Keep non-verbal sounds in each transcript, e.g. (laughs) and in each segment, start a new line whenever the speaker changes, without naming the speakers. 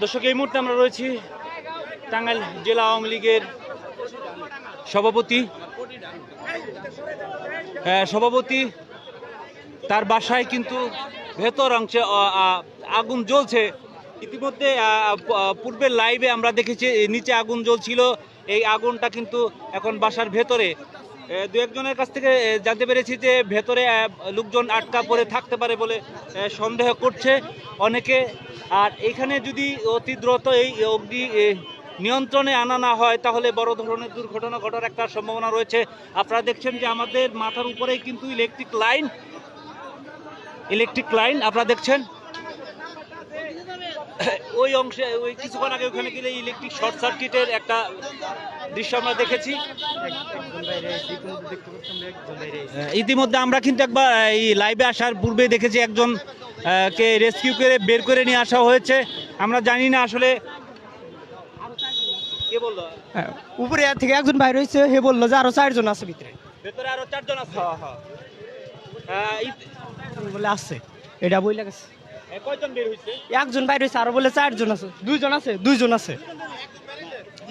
দর্শক এই মুহূর্তে আমরা রয়েছি টাঙ্গাইল জেলা আওয়ামী লীগের সভাপতি। আহ, সভাপতি। তার বাসায় কিন্তু ভেতর অংশে আগুন জ্বলছে। ইতিমধ্যে পূর্বের লাইভে আমরা দেখেছি নিচে আগুন জ্বলছিল। এই আগুনটা কিন্তু এখন বাসার ভেতরে। দু একজনের কাছ থেকে জানতে পেরেছি যে ভেতরে লোকজন আটকা পড়ে থাকতে পারে বলে সন্দেহ করছে অনেকে। আর এখানে যদি অতি দ্রুত এই অগ্নি নিয়ন্ত্রণে আনা না হয়, তাহলে বড় ধরনের দুর্ঘটনা ঘটার একটা সম্ভাবনা রয়েছে। আপনারা দেখছেন যে আমাদের মাথার উপরেই কিন্তু ইলেকট্রিক লাইন ইলেকট্রিক লাইন আপনারা দেখছেন? (laughs) ওই অংশে ওই কিছুক্ষণ আগে ওখানে গেলে ইলেকট্রিক শর্ট সার্কিটের একটা দৃশ্য আমরা দেখেছি। ইতিমধ্যে আমরা কিন্তু একবার এই লাইভে আসার পূর্বে দেখেছি একজন কে রেস্কিউ করে বের করে নিয়ে আসা হয়েছে। আমরা জানি না আসলে কে
হ্যাঁ, উপরে থেকে একজন বাইরে হয়েছে হে বলল যে আরও চারজন আছে ভিতরে।
ভেতরে আরও চারজন আছে।
বলে আসছে। এটা বই লাগেছে
এ, বের হয়েছে
একজন বাইরে হয়েছে আরও বলে চারজন আছে। দুইজন আছে? দুইজন আছে।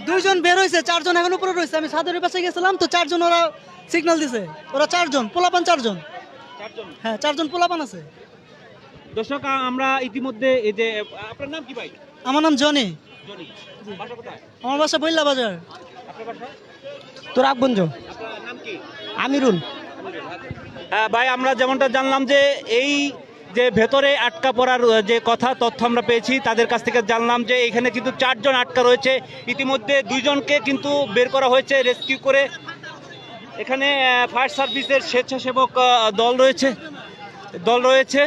দুইজন বের হয়েছে চারজন এখন উপরে রয়েছে। আমি সাদের পাশে গেছিলাম তো চারজন ওরা সিগন্যাল দিছে। ওরা চারজন পোলাপান চারজন। হ্যাঁ চারজন পোলাপান আছে।
দর্শক আমরা ইতিমধ্যে এই যে আপনার নাম কি ভাই?
আমার নাম জনি। আমার বাসা বইলা বাজার।
তোর আকবঞ্জ আমিরুল।
হ্যাঁ ভাই আমরা যেমনটা জানলাম যে এই যে ভেতরে আটকা পড়ার যে কথা, তথ্য আমরা পেয়েছি, তাদের কাছ থেকে জানলাম যে এখানে কিন্তু চারজন আটকা রয়েছে। ইতিমধ্যে দুইজনকে কিন্তু বের করা হয়েছে, রেস্কিউ করে। এখানে ফায়ার সার্ভিসের স্বেচ্ছাসেবক দল রয়েছে। দল রয়েছে।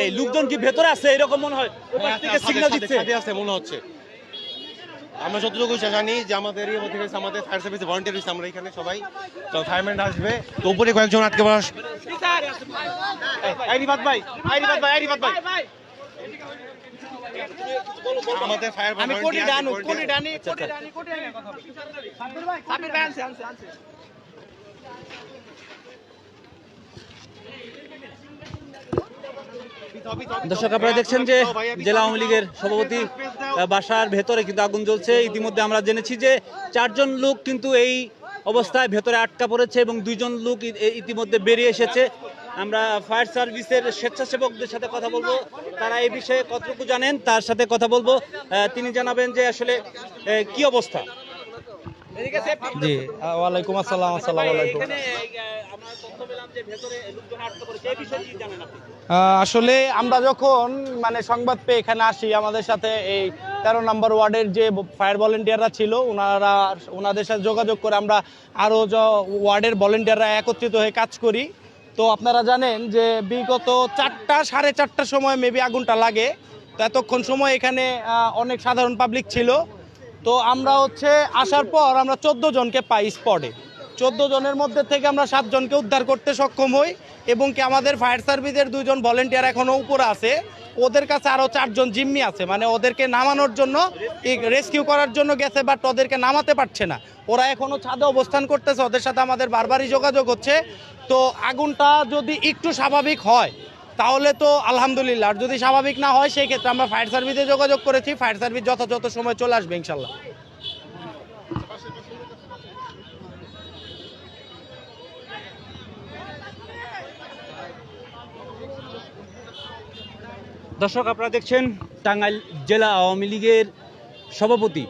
এই লোকজন কি ভেতরে আছে? এরকম মনে হয় ওপাশ থেকে সিগন্যাল দিচ্ছে।
আছে মনে হচ্ছে। আমরা যতটুকু জানি যে আমাদের ইয়ে আমাদের ফায়ার সার্ভিস ভলেন্টিয়ার হয়েছে আমরা এখানে সবাই। তো ফায়ারম্যান আসবে। তো উপরে কয়েকজন আটকে
আইরিবাদ ভাই আইরিবাদ ভাই আইরিবাদ ভাই।
আমাদের ফায়ার
আমি কোটি ডানু কোটি ডানি
আচ্ছা,
কোটি ডানি কোটি ডানি। কথা বলি। সাবির ভাই আনছে আনছে আনছে।
দর্শক, আপনারা দেখছেন যে জেলা আওয়ামী লীগের সভাপতি বাসার ভেতরে কিন্তু আগুন জ্বলছে। ইতিমধ্যে আমরা জেনেছি যে চারজন লোক কিন্তু এই অবস্থায় ভেতরে আটকা পড়েছে এবং দুইজন লোক ইতিমধ্যে বেরিয়ে এসেছে। আমরা ফায়ার সার্ভিসের স্বেচ্ছাসেবকদের সাথে কথা বলব। তারা এই বিষয়ে কতটুকু জানেন, তার সাথে কথা বলব। তিনি জানাবেন যে আসলে কি অবস্থা?
জি। ওয়ালাইকুম আসসালাম আসসালামু আলাইকুম। আসলে আমরা যখন মানে সংবাদ পেয়ে এখানে আসি আমাদের সাথে এই তেরো নম্বর ওয়ার্ডের যে ফায়ার ভলেন্টিয়াররা ছিল ওনারা ওনাদের সাথে যোগাযোগ করে আমরা আরও ওয়ার্ডের ভলেন্টিয়াররা একত্রিত হয়ে কাজ করি। তো আপনারা জানেন যে বিগত চারটা সাড়ে চারটার সময় মেবি আগুনটা লাগে। তো এতক্ষণ সময় এখানে অনেক সাধারণ পাবলিক ছিল। তো আমরা হচ্ছে আসার পর আমরা চোদ্দ জনকে পাই স্পটে চোদ্দ জনের মধ্যে থেকে আমরা সাতজনকে উদ্ধার করতে সক্ষম হই এবং কি আমাদের ফায়ার সার্ভিসের দুজন ভলেন্টিয়ার এখনও উপরে আছে। ওদের কাছে আরও চারজন জিম্মি আছে। মানে ওদেরকে নামানোর জন্য রেস্কিউ করার জন্য গেছে বাট ওদেরকে নামাতে পারছে না। ওরা এখনও ছাদে অবস্থান করতেছে, ওদের সাথে আমাদের বারবারই যোগাযোগ হচ্ছে। তো আগুনটা যদি একটু স্বাভাবিক হয় তাহলে তো আলহামদুলিল্লাহ। আর যদি স্বাভাবিক না হয়, সেই ক্ষেত্রে আমরা ফায়ার সার্ভিসে যোগাযোগ করেছি। ফায়ার সার্ভিস যথাযথ সময় চলে আসবে, ইনশাল্লাহ।
দর্শক, আপনারা দেখছেন টাঙ্গাইল জেলা আওয়ামী লীগের সভাপতি।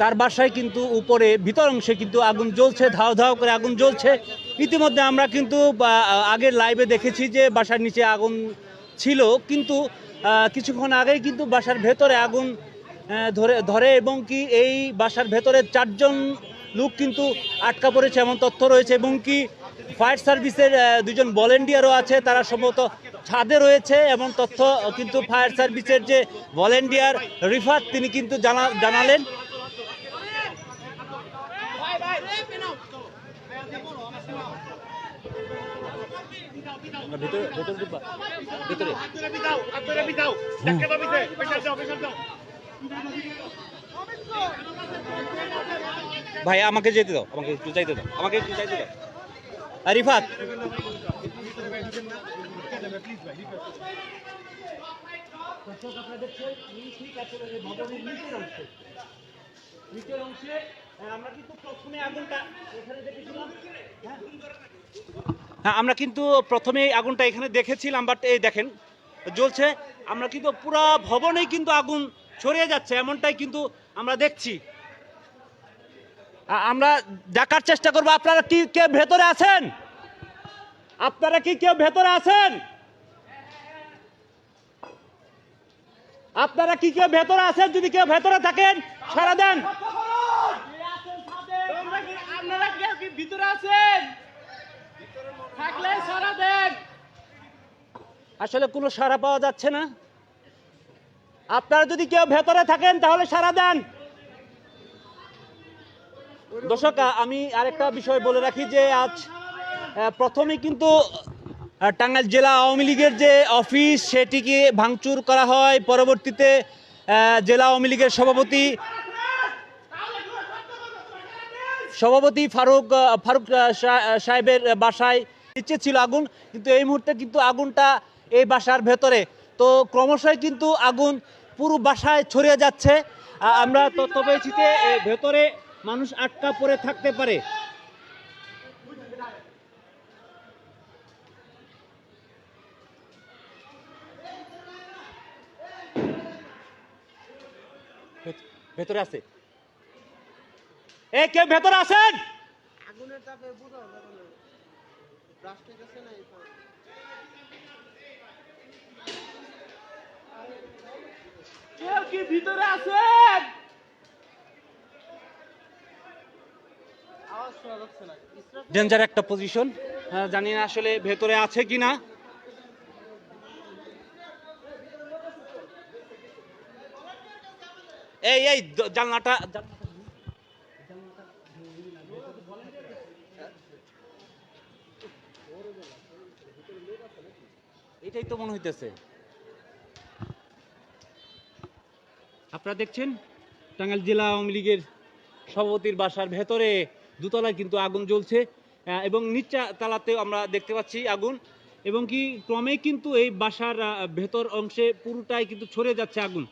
তার বাসায় কিন্তু উপরে, ভিতর অংশে কিন্তু আগুন জ্বলছে, ধাও ধাও করে আগুন জ্বলছে। ইতিমধ্যে আমরা কিন্তু আগের লাইভে দেখেছি যে বাসার নিচে আগুন ছিল, কিন্তু কিছুক্ষণ আগেই কিন্তু বাসার ভেতরে আগুন ধরে ধরে এবং কি এই বাসার ভেতরে চারজন লোক কিন্তু আটকা পড়েছে এমন তথ্য রয়েছে এবং কি ফায়ার সার্ভিসের দুজন ভলেন্টিয়ারও আছে, তারা সম্ভবত ছাদে রয়েছে এমন তথ্য কিন্তু ফায়ার সার্ভিসের যে ভলেন্টিয়ার রিফাত, তিনি কিন্তু জানা, জানালেন। ভেতরে ভেতরে ঢুকবা? ভাই, আমাকে যেতে দাও, আমাকে একটু চাইতে দাও, আমাকে একটু চাইতে দাও। আর রিফাত? নিচের অংশে আমরা কিন্তু প্রথমে আগুনটা এখানে দেখেছিলাম হ্যাঁ আমরা কিন্তু প্রথমে আগুনটা এখানে দেখেছিলাম বাট এই দেখেন, জ্বলছে। আমরা কিন্তু পুরো ভবনেই কিন্তু আগুন ছড়িয়ে যাচ্ছে, এমনটাই কিন্তু আমরা দেখছি। আমরা দেখার চেষ্টা করব, আপনারা কি কেউ ভেতরে আছেন? আপনারা কি কেউ ভেতরে আছেন? আপনারা কি কেউ ভেতরে আছেন? যদি কেউ ভেতরে থাকেন সারা দেন। আপনারা কি ভিতরে আছেন? থাকলে সারা দেন। আসলে কোনো সারা পাওয়া যাচ্ছে না। আপনারা যদি কেউ ভেতরে থাকেন, তাহলে সারা দেন। দর্শক, আমি আরেকটা বিষয় বলে রাখি যে আজ প্রথমে কিন্তু টাঙ্গাইল জেলা আওয়ামী লীগের যে অফিস, সেটিকে ভাঙচুর করা হয়। পরবর্তীতে জেলা আওয়ামী লীগের সভাপতি সভাপতি ফারুক ফারুক সাহেবের বাসায় নিচে ছিল আগুন, কিন্তু এই মুহূর্তে কিন্তু আগুনটা এই বাসার ভেতরে। তো ক্রমশই কিন্তু আগুন পুরো বাসায় ছড়িয়ে যাচ্ছে। আমরা তথ্য পেয়েছি যে ভেতরে মানুষ আটকা পড়ে থাকতে পারে। ভেতরে আছে। এ কে ভেতরে আছেন? কেউ কি ভিতরে আছেন ডেঞ্জার একটা পজিশন জানি না আসলে ভেতরে আছে কিনা। এই এই জানলাটা এটাই তো মনে হইতেছে। আপনারা দেখছেন? টাঙ্গাইল জেলা আওয়ামী লীগের সভাপতির বাসার ভেতরে দুতলায় কিন্তু আগুন জ্বলছে এবং নিচা তালাতেও আমরা দেখতে পাচ্ছি আগুন, এবং কি ক্রমে কিন্তু এই বাসার ভেতর অংশে পুরোটাই কিন্তু ছড়ে যাচ্ছে আগুন।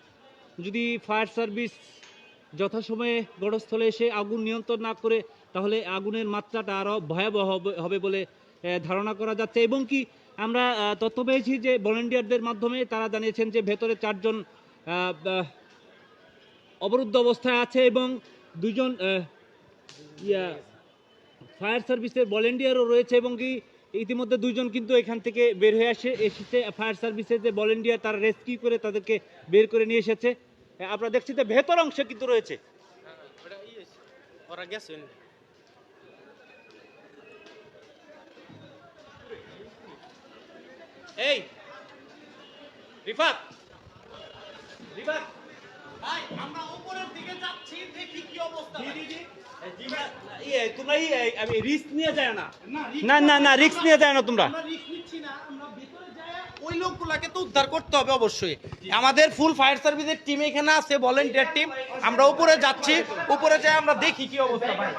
যদি ফায়ার সার্ভিস যথাসময়ে ঘটস্থলে এসে আগুন নিয়ন্ত্রণ না করে, তাহলে আগুনের মাত্রাটা আরও ভয়াবহ হবে- বলে ধারণা করা যাচ্ছে এবং কি আমরা তথ্য পেয়েছি যে ভলেন্টিয়ারদের মাধ্যমে তারা জানিয়েছেন যে ভেতরে চারজন অবরুদ্ধ অবস্থায় আছে এবং দুজন ইয়া, ফায়ার সার্ভিসের ভলেন্টিয়ারও রয়েছে এবং কি ইতিমধ্যে দুজন কিন্তু এখান থেকে বের হয়ে আসে, এসেছে। ফায়ার সার্ভিসের যে ভলেন্টিয়ার তারা রেস্কিউ করে তাদেরকে বের করে নিয়ে এসেছে। আপনারা দেখছি যে ভেতর অংশে কিন্তু রয়েছে।
ওরা গেছেন
এই রিফাত। রিফাত। ভাই আমরা উপরের দিকে যাচ্ছি দেখি কি অবস্থা তোমরা ইয়ে, আমি রিস্ক নিয়ে যায় না। না না না রিস্ক নিয়ে যায় না তোমরা।
ওই লোকগুলাকে তো উদ্ধার করতে হবে অবশ্যই। আমাদের ফুল ফায়ার সার্ভিসের টিম এখানে আছে ভলেন্টিয়ার টিম আমরা উপরে যাচ্ছি উপরে যাই আমরা দেখি কি অবস্থা ভাই।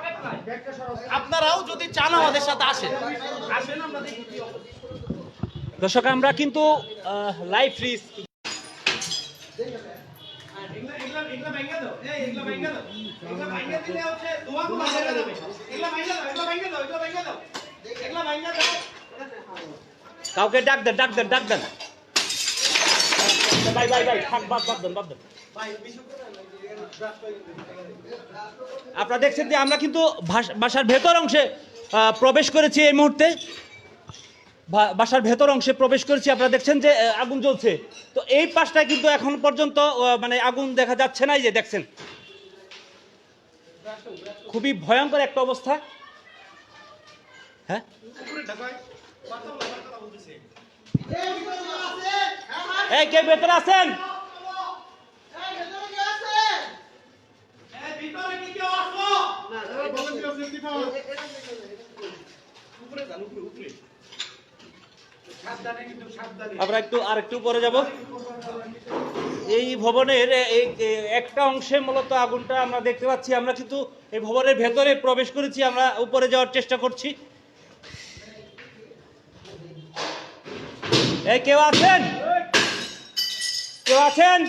আপনারাও যদি চান আমাদের সাথে আসেন। আসেন আমরা দেখি কি অবস্থা।
দর্শক, আমরা কিন্তু লাইভ রিস্ক কাউকে ডাক দেন ডাক দেন ডাক দেন। ভাই ভাই ভাই আপনারা দেখছেন যে আমরা কিন্তু বাসার ভেতর অংশে প্রবেশ করেছি এই মুহূর্তে। বাসার ভেতর অংশে প্রবেশ করেছি, আপনারা দেখছেন যে আগুন জ্বলছে। তো এই পাশটায় কিন্তু এখন পর্যন্ত মানে আগুন দেখা যাচ্ছে না যে দেখছেন। খুবই ভয়ঙ্কর একটা অবস্থা। হ্যাঁ? কে ভেতরে আছেন? আমরা একটু আর একটু পরে যাব। এই ভবনের একটা অংশে মূলত আগুনটা আমরা দেখতে পাচ্ছি। আমরা কিন্তু এই ভবনের ভেতরে প্রবেশ করেছি, আমরা উপরে যাওয়ার চেষ্টা করছি। এই, কেউ আছেন? কেউ আছেন?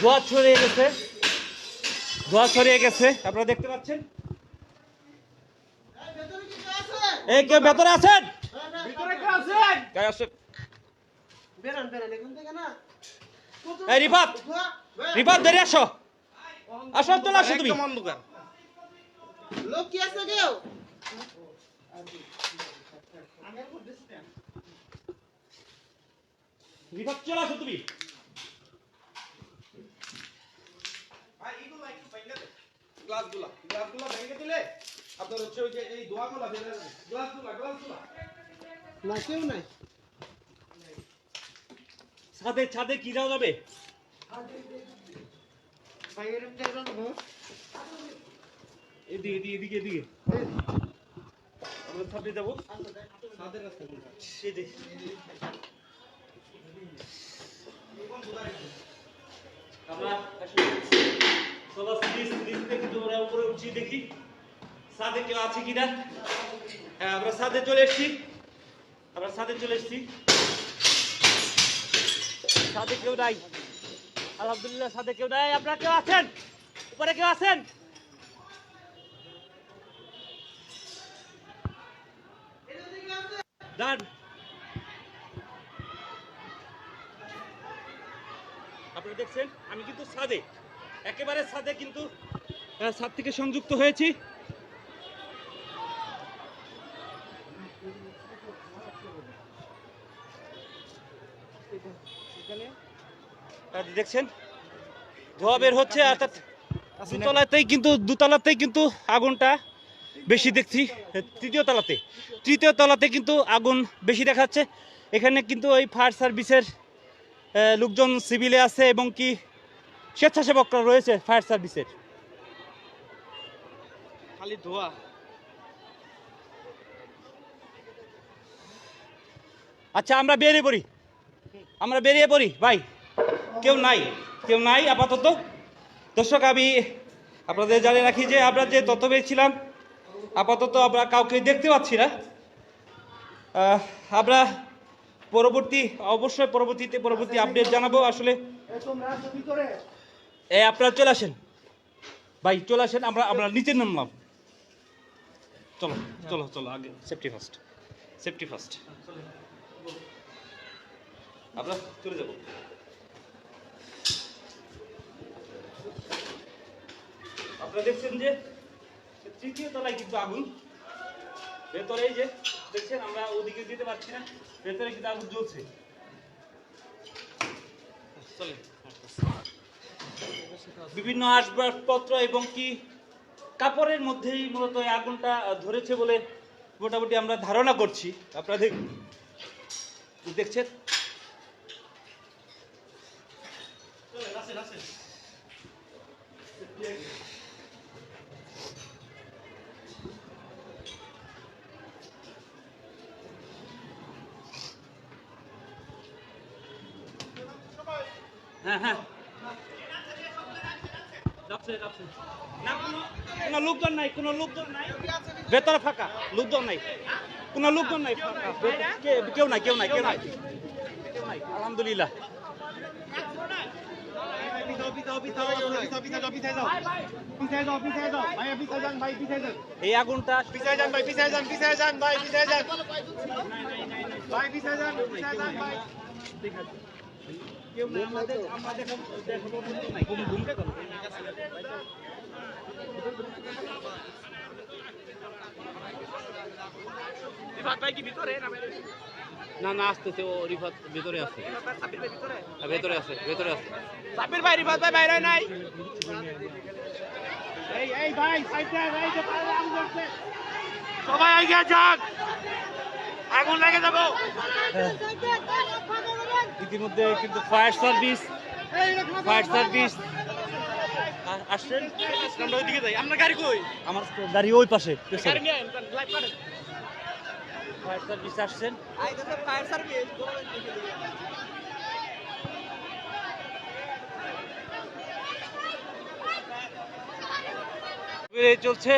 ধোয়া ছড়িয়ে গেছে। ধোয়া ছড়িয়ে গেছে, আপনারা দেখতে পাচ্ছেন? এই কেউ ভেতরে আছেন? গায়ে আসেন। এই রিফাত রিফাত বেরিয়ে আসো। আসো চলে আসো তুমি।
লোক কি আছে কেউ?
রিফাত চলে আসো তুমি।
গ্লাসগুলা। গ্লাসগুলা ভেঙে দিলে আপনার হচ্ছে ওই যে এই দোয়াগুলা গ্লাসগুলা গ্লাসগুলা।
না কেউ নাই।
ছাদে ছাদে কি যাওয়া যাবে? এদিকে এদিকে এদিকে এদিকে। আমরা ছাদে যাব। এদিকে। আমরা আসলে সবার সিরিজ সিরিজ থেকে উপরে উঠছি দেখি। ছাদে কেউ আছে কিনা হ্যাঁ আমরা ছাদে চলে এসেছি। আমরা ছাদে চলে এসেছি। ছাদে কেউ নাই। আলহামদুলিল্লাহ ছাদে কেউ নাই। আপনারা কেউ আছেন? উপরে কেউ আছেন? আপনারা দেখছেন, আমি কিন্তু ছাদে একেবারে ছাদে কিন্তু ছাদ থেকে সংযুক্ত হয়েছি। দেখছেন? ধোয়া বের হচ্ছে, অর্থাৎ দুতলাতেই কিন্তু দুতলাতেই কিন্তু আগুনটা বেশি দেখছি, তৃতীয় তলাতে। তৃতীয় তলাতে কিন্তু আগুন বেশি দেখাচ্ছে এখানে কিন্তু ওই ফায়ার সার্ভিসের লোকজন সিভিলে আছে এবং কি স্বেচ্ছাসেবকরা রয়েছে ফায়ার সার্ভিসের।
খালি ধোয়া।
আচ্ছা আমরা বেরিয়ে পড়ি। আমরা বেরিয়ে পড়ি, ভাই। কেউ নাই কেউ নাই, আপাতত। দর্শক, আমি আপনাদের জানিয়ে রাখি যে আমরা যে তথ্য পেয়েছিলাম, আপাতত আমরা কাউকে দেখতে পাচ্ছি না। আমরা পরবর্তী, অবশ্যই পরবর্তীতে পরবর্তী আপডেট জানাব আসলে। এ, আপনারা চলে আসেন। ভাই, চলে আসেন, আমরা আমরা নিচে নামলাম। চলো চলো চলো, আগে সেফটি ফার্স্ট সেফটি ফার্স্ট আমরা চলে যাব। আপনারা দেখছেন যে তৃতীয় তলায় কিন্তু আগুন। ভেতরে যে, দেখছেন, আমরা ওদিকে যেতে পারছি না, ভেতরে কিন্তু আগুন জ্বলছে। বিভিন্ন আসবাবপত্র এবং কি কাপড়ের মধ্যেই মূলত আগুনটা ধরেছে বলে মোটামুটি আমরা ধারণা করছি। আপনারা দেখ- দেখছেন হ্যাঁ হ্যাঁ যাচ্ছে যাচ্ছে না কোনো কোনো লোকজন নাই কোনো লোকজন নাই। ভেতরে ফাঁকা লোকজন নাই। কোনো লোকজন নাই ফাঁকা। কেউ নাই কেউ নাই কেউ নাই। আলহামদুলিল্লাহ। এই আগুনটা
পিছায় যান ভাই পিছায় যান পিছায় যান। ভাই পিছায় যান ভাই পিছায় যান পিছায় যান ভাই।
কেউ আমাদের দেখাবো করো
না না আসতেছে ও রিফাত ভেতরে আছে হ্যাঁ, ভেতরে আছে ভেতরে আছে
সাবির ভাই রিফাত ভাই বাইরে নাই এই এই ভাই সাইড এই যে সবাই আগে যান
ইতিমধ্যে কিন্তু ফায়ার সার্ভিস ফায়ার সার্ভিস। আসছেন? আমরা ওইদিকে যাই। আপনার গাড়ি কই? আমার গাড়ি ওই পাশে ফায়ার সার্ভিস আসছেন। চলছে।